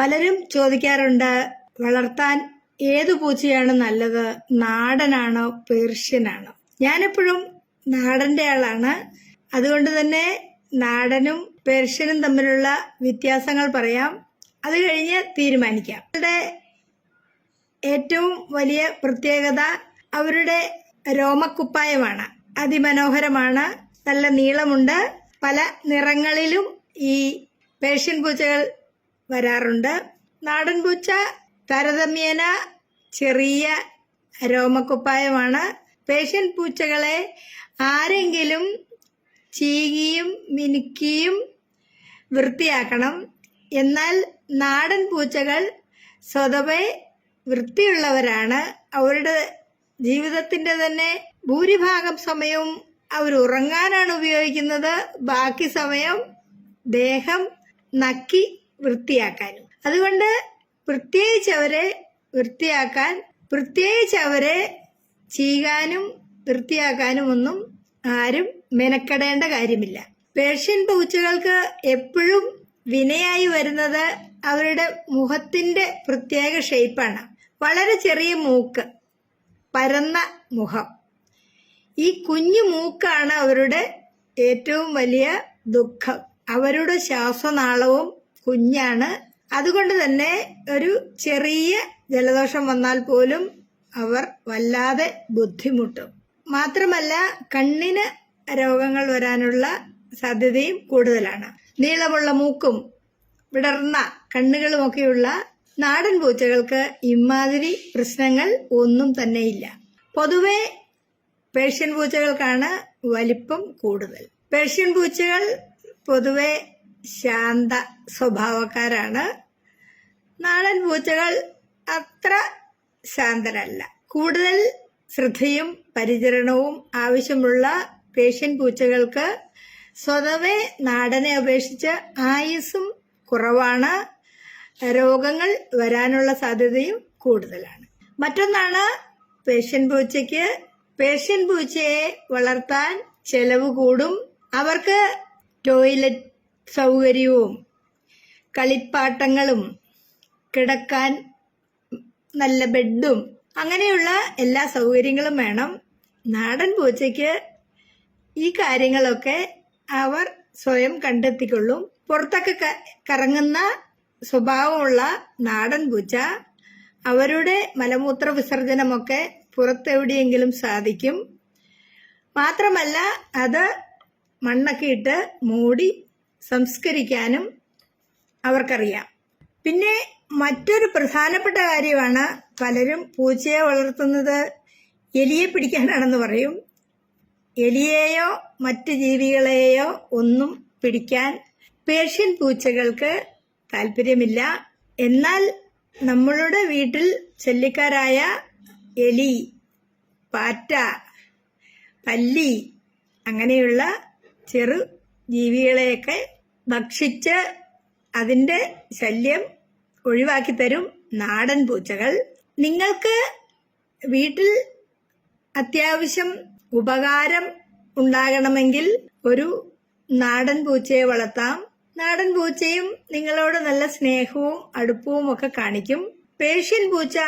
പലരും ചോദിക്കാറുണ്ട് വളർത്താൻ ഏത് പൂച്ചയാണ് നല്ലത്? നാടനാണോ പേർഷ്യനാണോ? ഞാനെപ്പോഴും നാടന്റെ ആളാണ്. അതുകൊണ്ട് തന്നെ നാടനും പേർഷ്യനും തമ്മിലുള്ള വ്യത്യാസങ്ങൾ പറയാം. അത് കഴിഞ്ഞ് തീരുമാനിക്കാം. അവരുടെ ഏറ്റവും വലിയ പ്രത്യേകത അവരുടെ രോമക്കുപ്പായമാണ്. അതിമനോഹരമാണ് നല്ല നീളമുണ്ട്. പല നിറങ്ങളിലും ഈ പേർഷ്യൻ പൂച്ചകൾ വരാറുണ്ട്. നാടൻ പൂച്ച താരതമ്യേന ചെറിയ രോമക്കുപ്പായമാണ് പേഷ്യൻ പൂച്ചകളെ ആരെങ്കിലും ചീകിയും മിനുക്കിയും വൃത്തിയാക്കണം. എന്നാൽ നാടൻ പൂച്ചകൾ സ്വതവേ വൃത്തിയുള്ളവരാണ്. അവരുടെ ജീവിതത്തിന്റെ തന്നെ ഭൂരിഭാഗം സമയവും അവർ ഉറങ്ങാനാണ് ഉപയോഗിക്കുന്നത്. ബാക്കി സമയം ദേഹം നക്കി വൃത്തിയാക്കാനും. അതുകൊണ്ട് പ്രത്യേകിച്ച് അവരെ വൃത്തിയാക്കാൻ പ്രത്യേകിച്ച് അവരെ ചീകാനും വൃത്തിയാക്കാനും ഒന്നും ആരും മെനക്കെടേണ്ട കാര്യമില്ല. പേർഷ്യൻ പൂച്ചകൾക്ക് എപ്പോഴും വിനയായി വരുന്നത് അവരുടെ മുഖത്തിന്റെ പ്രത്യേക ഷേപ്പാണ്. വളരെ ചെറിയ മൂക്ക് പരന്ന മുഖം. ഈ കുഞ്ഞു മൂക്കാണ് അവരുടെ ഏറ്റവും വലിയ ദുഃഖം. അവരുടെ ശ്വാസനാളവും കുഞ്ഞാണ്. അതുകൊണ്ട് തന്നെ ഒരു ചെറിയ ജലദോഷം വന്നാൽ പോലും അവർ വല്ലാതെ ബുദ്ധിമുട്ടും. മാത്രമല്ല കണ്ണിന് രോഗങ്ങൾ വരാനുള്ള സാധ്യതയും കൂടുതലാണ്. നീളമുള്ള മൂക്കും വിടർന്ന കണ്ണുകളുമൊക്കെയുള്ള നാടൻ പൂച്ചകൾക്ക് ഇമാതിരി പ്രശ്നങ്ങൾ ഒന്നും തന്നെയില്ല പൊതുവെ പേർഷ്യൻ പൂച്ചകൾക്കാണ് വലിപ്പം കൂടുതൽ. പേർഷ്യൻ പൂച്ചകൾ പൊതുവെ ശാന്ത സ്വഭാവക്കാരാണ്. നാടൻ പൂച്ചകൾ അത്ര ശാന്തരല്ല. കൂടുതൽ ശ്രദ്ധയും പരിചരണവും ആവശ്യമുള്ള പേഷ്യൻ പൂച്ചകൾക്ക് സ്വതവേ നാടനെ അപേക്ഷിച്ച് ആയുസ്സും കുറവാണ്. രോഗങ്ങൾ വരാനുള്ള സാധ്യതയും കൂടുതലാണ്. മറ്റൊന്നാണ് പേഷ്യൻ പൂച്ചയ്ക്ക്. പേഷ്യൻ പൂച്ചയെ വളർത്താൻ ചെലവ് കൂടും. അവർക്ക് ടോയ്ലറ്റ് സൗകര്യവും കളിപ്പാട്ടങ്ങളും കിടക്കാൻ നല്ല ബെഡും അങ്ങനെയുള്ള എല്ലാ സൗകര്യങ്ങളും വേണം. നാടൻ പൂച്ചയ്ക്ക് ഈ കാര്യങ്ങളൊക്കെ അവർ സ്വയം കണ്ടെത്തിക്കൊള്ളും. പുറത്തൊക്കെ കറങ്ങുന്ന സ്വഭാവമുള്ള നാടൻ പൂച്ച അവരുടെ മലമൂത്ര വിസർജനമൊക്കെ പുറത്തെവിടെയെങ്കിലും സാധിക്കും. മാത്രമല്ല അത് മണ്ണൊക്കെ ഇട്ട് മൂടി സംസ്കരിക്കാനും അവർക്കറിയാം. പിന്നെ മറ്റൊരു പ്രധാനപ്പെട്ട കാര്യമാണ് പലരും പൂച്ചയെ വളർത്തുന്നത് എലിയെ പിടിക്കാനാണെന്ന് പറയും. എലിയെയോ മറ്റ് ജീവികളെയോ ഒന്നും പിടിക്കാൻ പേർഷ്യൻ പൂച്ചകൾക്ക് താല്പര്യമില്ല എന്നാൽ നമ്മളുടെ വീട്ടിൽ ചെല്ലിക്കാരായ എലി പാറ്റ പല്ലി അങ്ങനെയുള്ള ചെറു ജീവികളെയൊക്കെ ഭക്ഷിച്ച് അതിന്റെ ശല്യം ഒഴിവാക്കി തരും നാടൻ പൂച്ചകൾ. നിങ്ങൾക്ക് വീട്ടിൽ അത്യാവശ്യം ഉപകാരം ഉണ്ടാകണമെങ്കിൽ ഒരു നാടൻ പൂച്ചയെ വളർത്താം. നാടൻ പൂച്ചയും നിങ്ങളോട് നല്ല സ്നേഹവും അടുപ്പവും ഒക്കെ കാണിക്കും. പേർഷ്യൻ പൂച്ച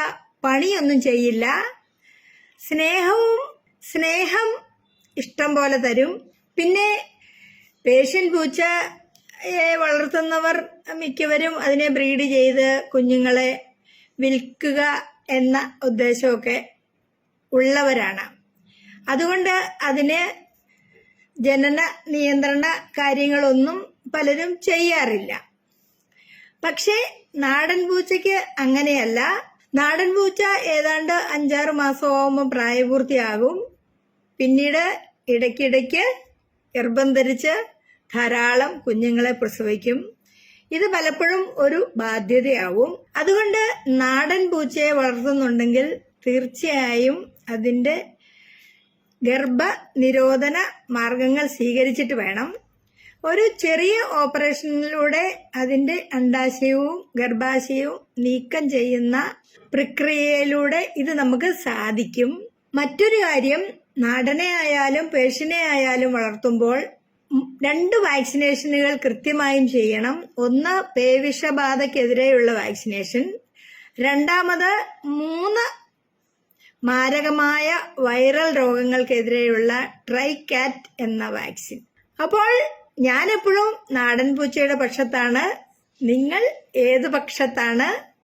പണിയൊന്നും ചെയ്യില്ല. സ്നേഹവും സ്നേഹം ഇഷ്ടം പോലെ തരും. പിന്നെ പേർഷ്യൻ പൂച്ചയെ വളർത്തുന്നവർ മിക്കവരും അതിനെ ബ്രീഡ് ചെയ്ത് കുഞ്ഞുങ്ങളെ വിൽക്കുക എന്ന ഉദ്ദേശമൊക്കെ ഉള്ളവരാണ്. അതുകൊണ്ട് അതിന് ജനന നിയന്ത്രണ കാര്യങ്ങളൊന്നും പലരും ചെയ്യാറില്ല. പക്ഷേ നാടൻ പൂച്ചയ്ക്ക് അങ്ങനെയല്ല. നാടൻ പൂച്ച ഏതാണ്ട് അഞ്ചാറ് മാസമാകുമ്പോൾ പ്രായപൂർത്തിയാകും. പിന്നീട് ഇടയ്ക്കിടയ്ക്ക് ഗർഭം ധരിച്ച് ധാരാളം കുഞ്ഞുങ്ങളെ പ്രസവിക്കും. ഇത് പലപ്പോഴും ഒരു ബാധ്യതയാവും. അതുകൊണ്ട് നാടൻ പൂച്ചയെ വളർത്തുന്നുണ്ടെങ്കിൽ തീർച്ചയായും അതിന്റെ ഗർഭ നിരോധന മാർഗങ്ങൾ സ്വീകരിച്ചിട്ട് വേണം. ഒരു ചെറിയ ഓപ്പറേഷനിലൂടെ അതിന്റെ അണ്ടാശയവും ഗർഭാശയവും നീക്കം ചെയ്യുന്ന പ്രക്രിയയിലൂടെ ഇത് നമുക്ക് സാധിക്കും. മറ്റൊരു കാര്യം നാടനെ ആയാലും പേഷ്യനെ ആയാലും വളർത്തുമ്പോൾ രണ്ട് വാക്സിനേഷനുകൾ കൃത്യമായും ചെയ്യണം. ഒന്ന് പേവിഷബാധക്കെതിരെയുള്ള വാക്സിനേഷൻ. രണ്ടാമത് മൂന്ന് മാരകമായ വൈറൽ രോഗങ്ങൾക്കെതിരെയുള്ള ട്രൈകാറ്റ് എന്ന വാക്സിൻ. അപ്പോൾ ഞാനെപ്പോഴും നാടൻ പൂച്ചയുടെ പക്ഷത്താണ്. നിങ്ങൾ ഏത് പക്ഷത്താണ്?